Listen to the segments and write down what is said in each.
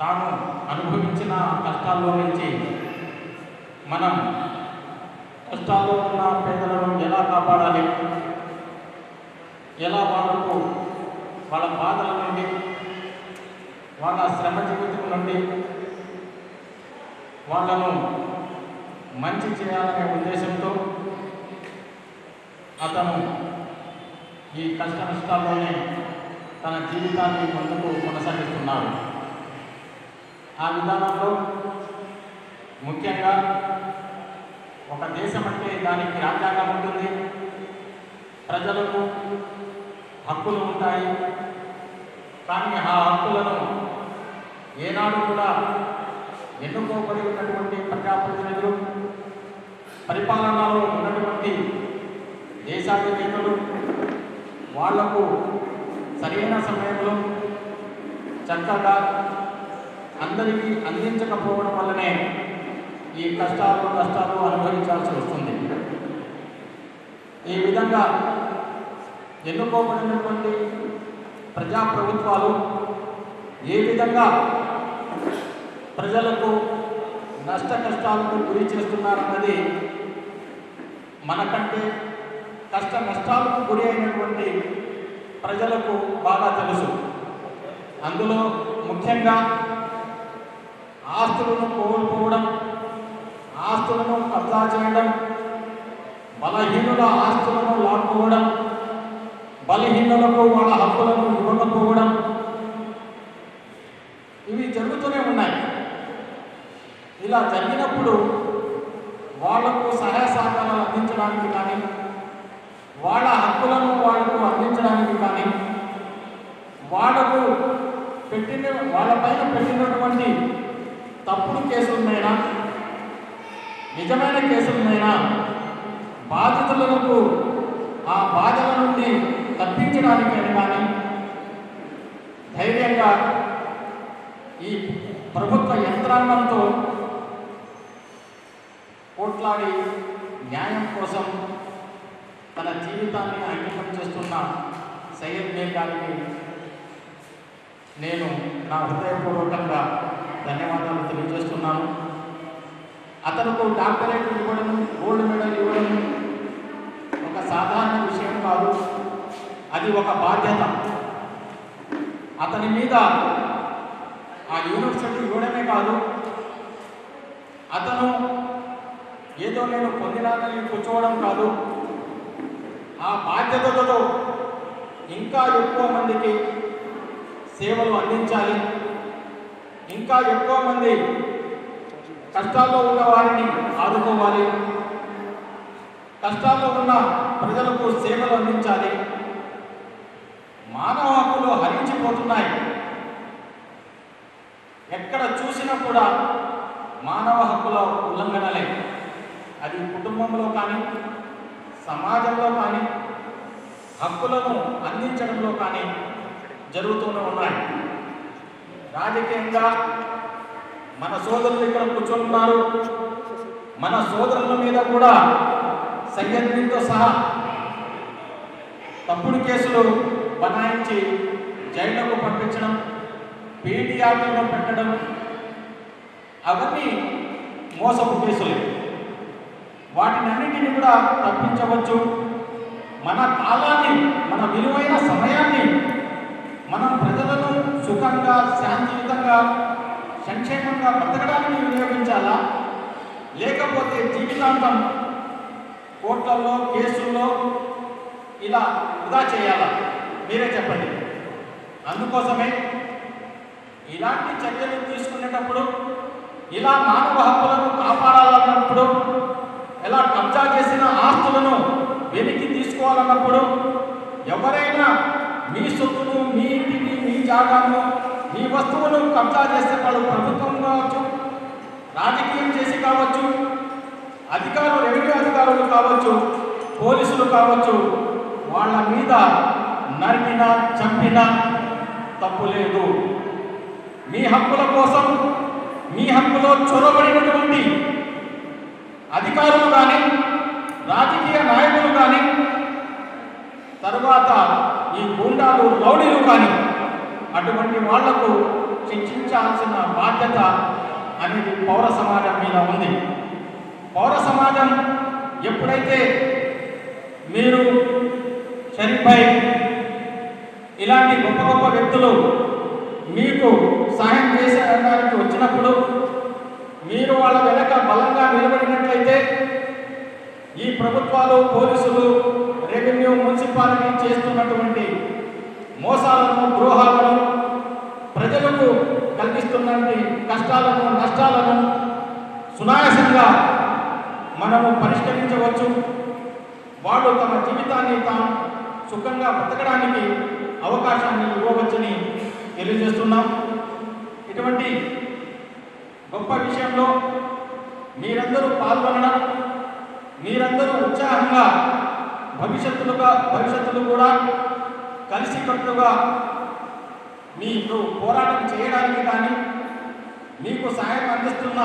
తాను అనుభవించిన కష్టాల్లో నుంచి మనం కష్టాల్లో ఉన్న పేదలను ఎలా కాపాడాలి? ఎలా వాళ్ళకు వాళ్ళ బాధల నుండి వాళ్ళ శ్రమ జీవితం నుండి వాళ్ళను మంచి చేయాలనే ఉద్దేశంతో అతను ఈ కష్ట నష్టాల్లోనే తన జీవితాన్ని ముందుకు కొనసాగిస్తున్నాడు. ఆ విధానంలో ముఖ్యంగా ఒక దేశం అంటే దానికి రాజ్యాంగం ఉంటుంది. ప్రజలకు హక్కులు ఉంటాయి. కానీ ఆ హక్కులను ఏనాడు కూడా ఎన్నుకోబడి ఉన్నటువంటి ప్రజాప్రతినిధులు పరిపాలనలో ఉన్నటువంటి దేశాధినేతలు వాళ్ళకు సరైన సమయంలో చక్కగా అందరికీ అందించకపోవడం వల్లనే ఈ కష్టాలు నష్టాలు అనుభవించాల్సి వస్తుంది. ఈ విధంగా ఎన్నుకోబడినటువంటి ప్రజాప్రభుత్వాలు ఏ విధంగా ప్రజలకు నష్ట కష్టాలకు గురి చేస్తున్నారన్నది మనకంటే కష్ట నష్టాలకు గురి అయినటువంటి ప్రజలకు బాగా తెలుసు. అందులో ముఖ్యంగా ఆస్తులను కోల్పోవడం ఆస్తులను కబ్జా చేయడం బలహీనుల ఆస్తులను లాక్కోవడం బలహీనులకు వాళ్ళ హక్కులను ఇవ్వకపోవడం ఇవి జరుగుతూనే ఉన్నాయి. ఇలా జరిగినప్పుడు వాళ్ళకు సహాయ సహకారాలు అందించడానికి కానీ వాళ్ళ హక్కులను వాళ్ళకు అందించడానికి కానీ వాళ్ళకు పెట్టిన వాళ్ళపైన పెట్టినటువంటి తప్పుడు కేసులమైనా నిజమైన కేసులమైనా బాధితులకు ఆ బాధల నుండి తప్పించడానికైనా కానీ ధైర్యంగా ఈ ప్రభుత్వ యంత్రాంగంతో పోట్లాడి న్యాయం కోసం తన జీవితాన్ని అంకితం చేస్తున్న సయ్యద్ మేర్ గారికి నేను నా హృదయపూర్వకంగా ధన్యవాదాలు తెలియజేస్తున్నాను. అతనుకు డాక్టరేట్ ఇవ్వడం గోల్డ్ మెడల్ ఇవ్వడం ఒక సాధారణ విషయం కాదు. అది ఒక బాధ్యత. అతని మీద ఆ యూనివర్సిటీ ఇవ్వడమే కాదు. అతను ఏదో నేను పొందినానని కూర్చోవడం కాదు. ఆ బాధ్యతలతో ఇంకా ఎక్కువ మందికి సేవలు అందించాలి. ఇంకా ఎక్కువ మంది కష్టాల్లో ఉన్న వారిని ఆదుకోవాలి. కష్టాల్లో ఉన్న ప్రజలకు సేవలు అందించాలి. మానవ హక్కులు హరించిపోతున్నాయి. ఎక్కడ చూసినా కూడా మానవ హక్కుల ఉల్లంఘనలే. అది కుటుంబంలో కానీ సమాజంలో కానీ హక్కులను అందించడంలో కానీ జరుగుతూనే ఉన్నాయి. రాజకీయంగా మన సోదరులు ఇక్కడ కూర్చుంటున్నారు. మన సోదరుల మీద కూడా సయ్యద్తో సహా తప్పుడు కేసులు బనాయించి జైళ్ళకు పంపించడం పీడియాలను పెట్టడం అవన్నీ మోసపు కేసులే. వాటిని అన్నింటినీ కూడా తప్పించవచ్చు. మన కాలాన్ని మన విలువైన సమయాన్ని మనం ప్రజలను సుఖంగా శాంతియుతంగా సంక్షేమంగా బ్రతకడానికి వినియోగించాలా? లేకపోతే జీవితాంతం కోర్టుల్లో కేసుల్లో ఇలా వృధా చేయాలా? మీరే చెప్పండి. అందుకోసమే ఇలాంటి చర్యలు తీసుకునేటప్పుడు ఇలా మానవ హక్కులను కాపాడాలన్నప్పుడు ఎలా కబ్జా చేసిన ఆస్తులను వెనక్కి తీసుకోవాలన్నప్పుడు ఎవరైనా మీ సొత్తును మీ ఇంటిని జాగాను మీ వస్తువును కబ్జా చేస్తే వాళ్ళు ప్రభుత్వం కావచ్చు రాజకీయం చేసి కావచ్చు అధికారులు రెవెన్యూ అధికారులు కావచ్చు పోలీసులు కావచ్చు వాళ్ళ మీద నరిమిన చంపిన తప్పు లేదు. మీ హక్కుల కోసం మీ హక్కులో చొరబడినటువంటి అధికారులు కానీ రాజకీయ నాయకులు కానీ తరువాత ఈ గుండాలు రౌడీలు కానీ అటువంటి వాళ్ళకు శిక్షించాల్సిన బాధ్యత అనేది పౌర సమాజం మీద ఉంది. పౌర సమాజం ఎప్పుడైతే మీరు షరీఫ్ ఇలాంటి గొప్ప గొప్ప వ్యక్తులు మీకు సహాయం చేసేదానికి వచ్చినప్పుడు మీరు వాళ్ళ వెనక బలంగా నిలబడినట్లయితే ఈ ప్రభుత్వాలు పోలీసులు రెవెన్యూ మున్సిపాలిటీ చేస్తున్నటువంటి మోసాలను గృహ ప్రజలకు కల్పిస్తున్నటువంటి కష్టాలను నష్టాలను సునాయాసంగా మనము పరిష్కరించవచ్చు. వాళ్ళు తమ జీవితాన్ని తాము సుఖంగా బ్రతకడానికి అవకాశాన్ని ఇవ్వవచ్చని తెలియజేస్తున్నాం. ఇటువంటి గొప్ప విషయంలో మీరందరూ పాల్గొనడం మీరందరూ ఉత్సాహంగా భవిష్యత్తులుగా భవిష్యత్తులు కూడా కలిసికట్టుగా మీకు పోరాటం చేయడానికి కానీ మీకు సహాయం అందిస్తున్న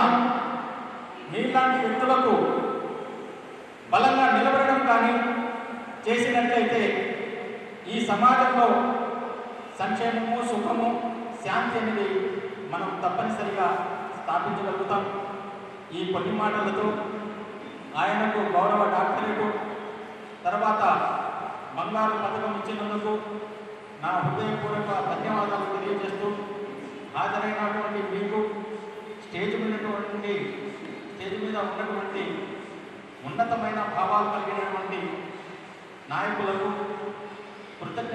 నీలాంటి వ్యక్తులకు బలంగా నిలబడడం కానీ చేసినట్లయితే ఈ సమాజంలో సంక్షేమము సుఖము శాంతి అనేది మనం తప్పనిసరిగా స్థాపించగలుగుతాం. ఈ కొన్ని మాటలతో ఆయనకు గౌరవ డాక్టరేటు తర్వాత బంగారు పథకం ఇచ్చినందుకు నా హృదయపూర్వక ధన్యవాదాలు. ఉన్నతమైన భావాలు కలిగినటువంటి నాయకులకు కృతజ్ఞత